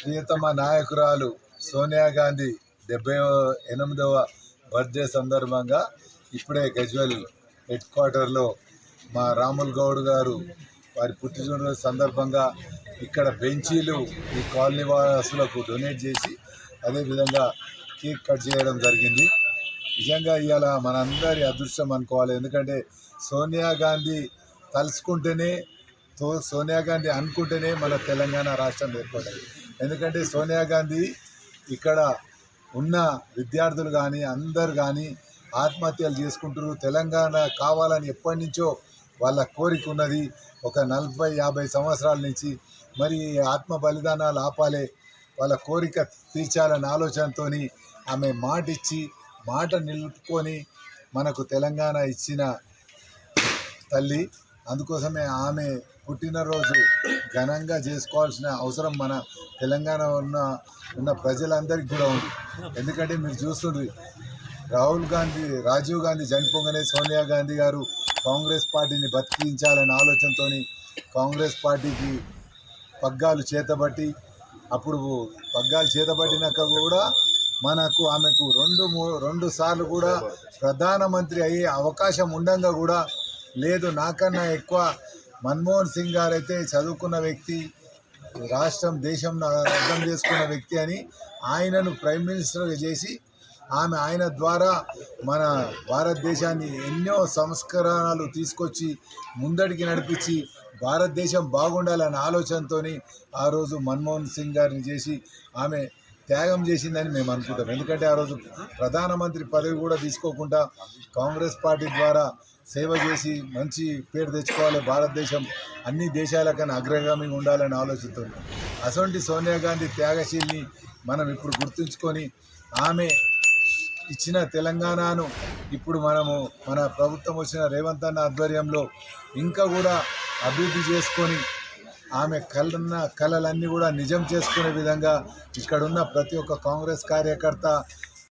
ప్రియతమ నాయకురాలు సోనియా గాంధీ డెబ్బై ఎనిమిదవ బర్త్డే సందర్భంగా ఇప్పుడే గజ్వెల్ హెడ్ క్వార్టర్లో మా రాముల్ గౌడ్ గారు వారి పుట్టినరోజు సందర్భంగా ఇక్కడ బెంచీలు ఈ కాలనీ వాసులకు డొనేట్ చేసి అదేవిధంగా కేక్ కట్ చేయడం జరిగింది. నిజంగా ఇవాళ మనందరి అదృష్టం అనుకోవాలి. ఎందుకంటే సోనియా గాంధీ తలుసుకుంటేనే సోనియా గాంధీ అనుకుంటేనే మన తెలంగాణ రాష్ట్రం ఏర్పడింది ఎందుకంటే సోనియా గాంధీ ఇక్కడ ఉన్న విద్యార్థులు కానీ అందరు కానీ ఆత్మహత్యలు చేసుకుంటారు తెలంగాణ కావాలని ఎప్పటి నుంచో వాళ్ళ కోరిక ఉన్నది. ఒక నలభై యాభై సంవత్సరాల నుంచి మరి ఆత్మ బలిదానాలు ఆపాలే వాళ్ళ కోరిక తీర్చాలనే ఆలోచనతో ఆమె మాట ఇచ్చి మాట నిలుపుకొని మనకు తెలంగాణ ఇచ్చిన తల్లి అందుకోసమే ఆమె పుట్టినరోజు ఘనంగా చేసుకోవాల్సిన అవసరం మన తెలంగాణ ఉన్న ఉన్న ప్రజలందరికీ కూడా ఉంది. ఎందుకంటే మీరు చూస్తుండ్రి రాహుల్ గాంధీ రాజీవ్ గాంధీ చనిపోగానే సోనియా గాంధీ గారు కాంగ్రెస్ పార్టీని బతికించాలనే ఆలోచనతో కాంగ్రెస్ పార్టీకి పగ్గాలు చేతబట్టి అప్పుడు పగ్గాలు చేతబట్టినాక కూడా మనకు ఆమెకు రెండు మూ రెండు సార్లు కూడా ప్రధానమంత్రి అయ్యే అవకాశం ఉండంగా కూడా లేదు నాకన్నా ఎక్కువ మన్మోహన్ సింగ్ గారు అయితే చదువుకున్న వ్యక్తి రాష్ట్రం దేశం అర్థం చేసుకున్న వ్యక్తి అని ఆయనను ప్రైమ్ మినిస్టర్గా చేసి ఆమె ఆయన ద్వారా మన భారతదేశాన్ని ఎన్నో సంస్కరణలు తీసుకొచ్చి ముందడికి నడిపించి భారతదేశం బాగుండాలనే ఆలోచనతో ఆ రోజు మన్మోహన్ సింగ్ గారిని చేసి ఆమె త్యాగం చేసిందని మేము అనుకుంటాం. ఎందుకంటే ఆ రోజు ప్రధానమంత్రి పదవి కూడా తీసుకోకుండా కాంగ్రెస్ పార్టీ ద్వారా సేవ చేసి మంచి పేరు తెచ్చుకోవాలి. భారతదేశం అన్ని దేశాల కన్నా అగ్రగామిగా ఉండాలని ఆలోచిస్తుంది అటువంటి సోనియా గాంధీ త్యాగశీల్ని మనం ఇప్పుడు గుర్తుంచుకొని ఆమె ఇచ్చిన తెలంగాణను ఇప్పుడు మనము మన ప్రభుత్వం వచ్చిన రేవంత్ అన్న ఆధ్వర్యంలో ఇంకా కూడా అభివృద్ధి చేసుకొని ఆమె కలన్న కళలన్నీ కూడా నిజం చేసుకునే విధంగా ఇక్కడున్న ప్రతి ఒక్క కాంగ్రెస్ కార్యకర్త